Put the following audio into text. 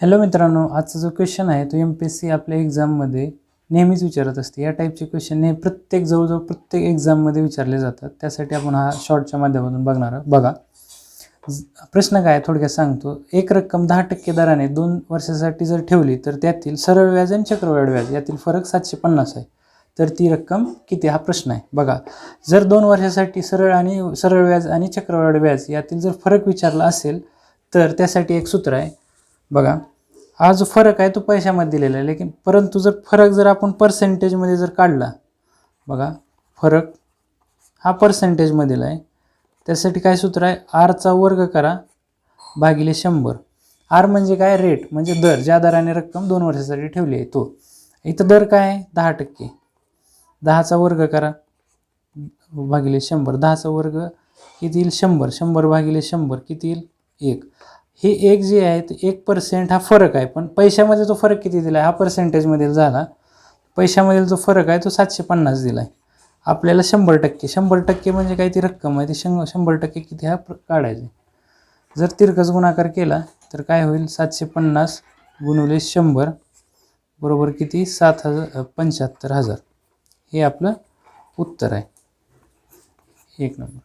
Hello मित्रांनो आजचा जो क्वेश्चन आहे तो एम पी एस सी आपल्या एक्झाममध्ये नेहमीच विचारत असते. या टाईपचे क्वेश्चन हे प्रत्येक जवळजवळ प्रत्येक एक्झाममध्ये विचारले जातात. त्यासाठी आपण हा शॉर्टच्या माध्यमातून बघणार बघा. प्रश्न काय आहे? थोडक्यात सांगतो. एक रक्कम दहा टक्के दराने दोन वर्षासाठी जर ठेवली तर त्यातील सरळ व्याज आणि चक्रवाढ व्याज यातील फरक सातशे पन्नास आहे. तर ती रक्कम किती? हा प्रश्न आहे. बघा. जर दोन वर्षासाठी सरळ आणि सरळ व्याज आणि चक्रवाढ व्याज यातील जर फरक विचारला असेल तर त्यासाठी एक सूत्र आहे. बघा हा जो फरक आहे तो पैशामध्ये दिलेला आहे लेकिन परंतु जर फरक जर आपण पर्सेंटेजमध्ये जर काढला बघा फरक हा पर्सेंटेजमधील आहे. त्यासाठी काय सूत्र आहे? आरचा वर्ग करा भागिले शंभर. आर म्हणजे काय? रेट म्हणजे दर. ज्या दराने रक्कम दोन वर्षासाठी ठेवली आहे तो. इथं दर काय आहे? दहा टक्के. दहाचा वर्ग करा भागिले शंभर. दहाचा वर्ग किती येईल? शंभर. शंभर भागिले शंभर किती येईल? एक. हे एक जे आहे ते एक पर्सेंट हा फरक आहे. पण पैशामध्ये जो फरक किती दिला आहे हा पर्सेंटेजमधील झाला. पैशामधील जो फरक आहे तो सातशे पन्नास दिला आहे आपल्याला शंभर टक्के शंभर टक्के म्हणजे काय ती रक्कम आहे? ती शं शंभर टक्के किती हा काढायचे. जर तिरकस गुणाकार केला तर काय होईल? सातशे पन्नास गुणवले शंभर बरोबर किती? सात हजार पंच्याहत्तर हजार. हे आपलं उत्तर आहे. एक नंबर.